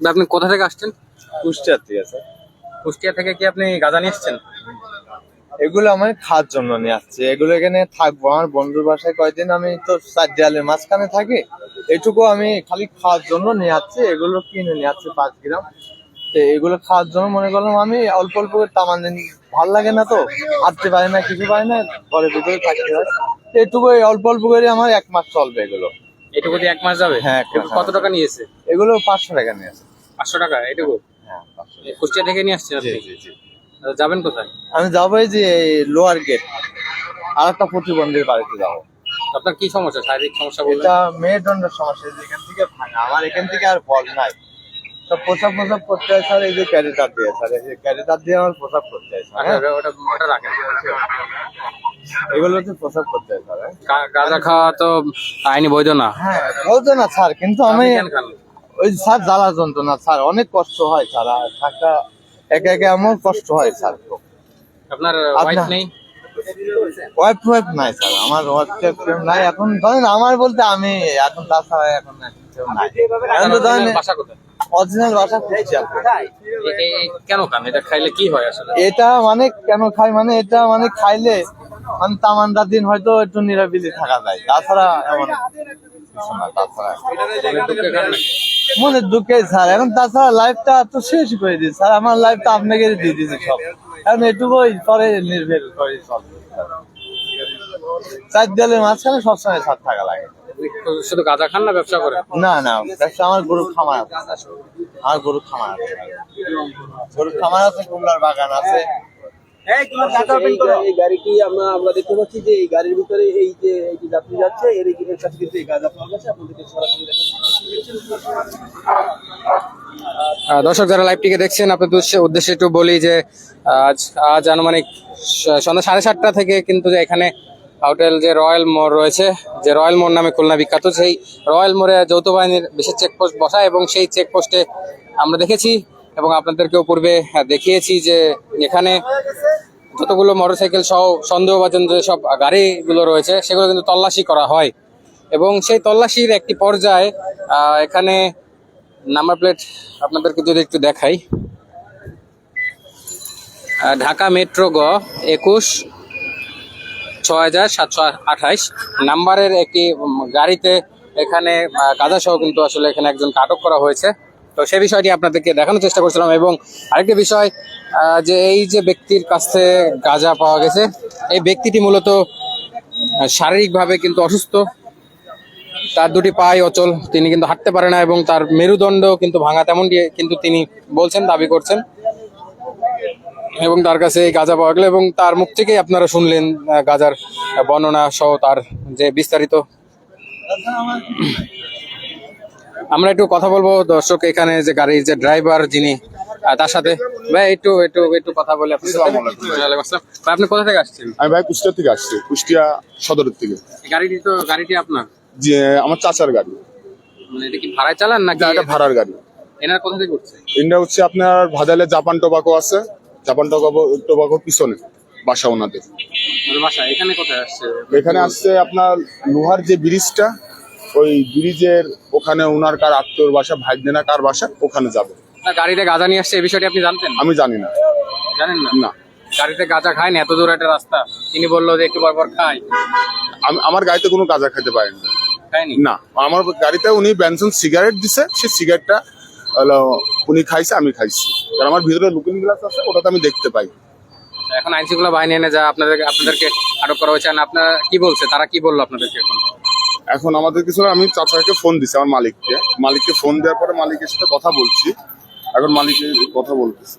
আপনি কোথা থেকে আসছেন? কুষ্টিয়ার থেকে স্যার। কুষ্টিয়া থেকে কি আপনি গাঁজা নিয়ে এসছেন? এগুলো আমি খাওয়ার জন্য নিয়ে আসছি। এগুলো এখানে থাকব। আমার বন্ধুর বাসায় কয়দিন আমি তো চার দেয়ালের মাঝখানে থাকি। এটুকু আমি খালি খাওয়ার জন্য নিয়ে আসছি। এগুলো কিনে নিয়ে আসছি পাঁচ গ্রাম। তো এগুলো খাওয়ার জন্য মনে করলাম আমি অল্প অল্প করে তামান ভালো লাগে না তো। হাঁটতে পারি না কিছু পারি না। ঘরের ভিতরে থাকতে হয়। এটুকু অল্প অল্প করে আমার এক মাস চলবে এগুলো। এটুকু দিয়ে এক মাস যাবে? হ্যাঁ, কত টাকা নিয়েছে? এগুলো পাঁচশো টাকা নিয়ে আসে পাঁচশো টাকা? এটুকু? হ্যাঁ কুষ্টিয়া থেকে নিয়ে আসছেন আপনি? আহ, যাবেন কোথায়? আমি যাব এই যে লোয়ার গেট। আর একটা প্রতিবন্ধীর বাড়িতে যাব। আপনার কি সমস্যা? শারীরিক সমস্যা বললেন এটা মেরুদণ্ডের সমস্যা এখান থেকে ভাঙা। আমার এখান থেকে আর বল নাই। সব প্রসাব প্রসাব করতে হয় স্যার এই যে ক্যারিটার দিয়ে। স্যার এই যে ক্যারিটার দিয়ে আমার প্রসাব করতে হয় স্যার আচ্ছা, হ্যাঁ? ওটা ওটা রাখেন। এগুলো প্রসাব করতে হয় স্যার? গাঁজা খাওয়া তো আইনি বৈধ না হ্যাঁ বলতো না স্যার কিন্তু আমি? ওই স্যার জ্বালা যন্ত্রণা স্যার অনেক কষ্ট হয় স্যার থাকা একা একা এমন কষ্ট হয় স্যার আপনার ওয়াইফ নেই? ওয়াইফ ওয়াইফ নাই স্যার আমার ওয়াইফ নাই। এখন ধরেন আমার বলতে আমি এখন তাছাড়া এখন নাই এখন তো ধরেন অরিজিনাল খুঁজছি কেন খান? এটা খাইলে কি হয় আসলে? এটা মানে কেন খাই? মানে এটা মানে খাইলে তামান্ডা দিন হয়তো একটু নিরাবিলি থাকা যায়। তাছাড়া এমন কিছু না তাছাড়া মনের দুঃখে মনে দুঃখে স্যার এখন তাছাড়া লাইফটা তো শেষ করে দিই স্যার আমার লাইফটা আপনাকে দিয়ে দিয়েছি সব। এখন এটুকুই পরে নির্ভর করে চলবে চার দেয়ালের মাঝখানে সবসময় সাথ থাকা লাগে। শুধু গাঁজা খান না ব্যবসা করেন? না না ব্যবসা আমার গরু খামার আছে। আমার গরু খামার আছে। গরু খামার আছে কুমড়ার বাগান আছে। এই গা- এই গাড়ি কি আমরা আমরা দেখতে পাচ্ছি যে এই গাড়ির ভিতরে এই যে এই যে যাত্রী যাচ্ছে এর এর কাছে কিন্তু এই গাঁজা পাওয়া গেছে আপনাদেরকে সরাসরি দর্শক যারা লাইভটিকে দেখছেন আপনাদের উদ্দেশ্যে- উদ্দেশ্যে একটু বলি যে আজ আজ আনুমানিক সন্ধ্যা সাড়ে সাতটা থেকে কিন্তু যে এখানে হোটেল যে রয়্যাল মোড় রয়েছে যে রয়্যাল মোড় নামে খুলনা বিখ্যাত সেই রয়্যাল মোড়ে যৌথ বাহিনীর বিশেষ চেকপোস্ট বসায় এবং সেই চেকপোস্টে আমরা দেখেছি এবং আপনাদেরকেও পূর্বে দেখিয়েছি যে এখানে যতগুলো মোটরসাইকেল সহ সন্দেহভাজন যে সব গাড়িগুলো রয়েছে সেগুলো কিন্তু তল্লাশি করা হয়। এবং সেই তল্লাশির একটি পর্যায়ে এখানে নাম্বার প্লেট আপনাদেরকে যদি একটু দেখাই। ঢাকা মেট্রো গ একুশ ছয় হাজার সাতশো আঠাইশ নাম্বারের একটি গাড়িতে এখানে আহ, গাঁজা সহ কিন্তু আসলে এখানে একজনকে আটক করা হয়েছে। তো সেই বিষয়টি আপনাদেরকে দেখানোর চেষ্টা করছিলাম এবং আরেকটি বিষয় যে এই যে ব্যক্তির কাছ গাঁজা পাওয়া গেছে, এই ব্যক্তিটি মূলত শারীরিকভাবে কিন্তু অসুস্থ। তার দুটি পায়ে অচল, তিনি কিন্তু হাঁটতে পারে না এবং তার মেরুদণ্ড কিন্তু ভাঙা, তেমনটি কিন্তু তিনি বলছেন, দাবি করছেন। এবং তার কাছে এই গাঁজা পাওয়া গেল এবং তার মুখ থেকেই আপনারা শুনলেন গাঁজার বর্ণনা সহ তার যে বিস্তারিত। আমরা একটু কথা বলব দর্শক এখানে যে গাড়ির যে ড্রাইভার যিনি তার সাথে। ভাই একটু একটু একটু কথা বলে আপনি ভাই, আপনি কোথা থেকে আসছেন? আমি ভাই কুষ্টিয়া থেকে আসছি কুষ্টিয়া সদরের থেকে। গাড়িটি তো গাড়িটি আপনার? যে আমার চাচার গাড়ি। মানে এটা কি ভাড়ায় চালান নাকি এটা ভাড়ার গাড়ি। এনার কোথা থেকে উঠছে? এটা হচ্ছে আপনার ভাদালে জাপান টোবাকো আছে। জাপান টোবাকো টোবাকোর পিছনে বাসা ওনাদের। বাসা এখানে কোথায় আসছে? এখানে আসছে আপনার লোহার যে ব্রিজটা ওই ব্রিজের ওখানে ওনার কার আত্মীয়র বাসা ভাইদেনা কার বাসা ওখানে যাবে। না গাড়িতে গাঁজা নিয়ে আসছে এই বিষয়টি আপনি জানতেন? আমি জানি না। জানেন না? না। গাড়িতে গাঁজা খায় না এত দূর একটা রাস্তা। তিনি বলল যে একটু পর পর খাই আমি আমার গাড়িতে কোনো গাঁজা খেতে পারেনি খায়নি? না আমার গাড়িতে উনি বেনসন সিগারেট দিছে সেই সিগারেটটা উনি খাইছে আমি খাইছি। কারণ আমার ভিতরে লুকিং গ্লাস আছে ওটাতে আমি দেখতে পাই। এখন আইন শৃঙ্খলা বাহিনী এনে যা আপনাদের আপনাদেরকে আটক করা হয়েছে আপনারা কি বলছে? তারা কি বলল আপনাদেরকে এখন? এখন আমাদের কিছু আমি চাচাকে ফোন দিছি আমার মালিককে। মালিককে ফোন দেওয়ার পরে মালিকের সাথে কথা বলছি। এখন মালিকের কথা বলতেছি।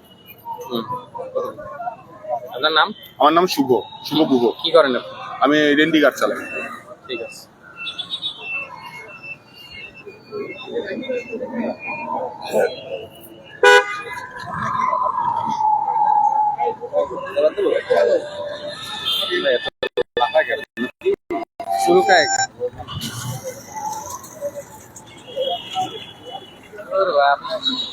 আপনার নাম? আমার নাম শুভ শুভ গুহ। কি করেন আপনি? আমি রেন্ডি গার্ড চালাই। ঠিক আছে। শুরু কায় আমাদের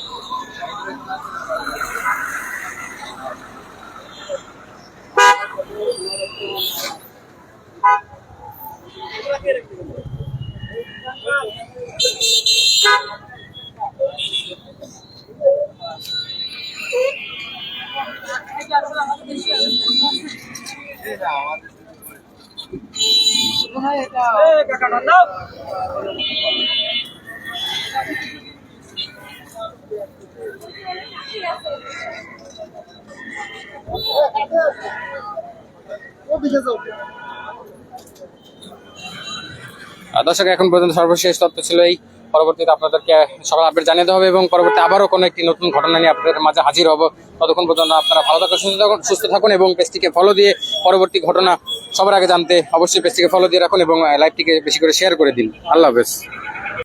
কাকা নাম দর্শক, এখন পর্যন্ত সর্বশেষ তথ্য ছিল এই। পরবর্তীতে আপনাদেরকে সকাল আপডেট জানিয়ে দেওয়া হবে এবং পরবর্তী আবারও কোনো একটি নতুন ঘটনা নিয়ে আপনাদের মাঝে হাজির হব। ততক্ষণ পর্যন্ত আপনারা ভালো থাকুন, সুস্থ থাকুন সুস্থ থাকুন এবং পেজটিকে ফলো দিয়ে পরবর্তী ঘটনা সবার আগে জানতে অবশ্যই পেজটিকে ফলো দিয়ে রাখুন এবং লাইভটিকে বেশি করে শেয়ার করে দিন। আল্লাহ হাফেজ।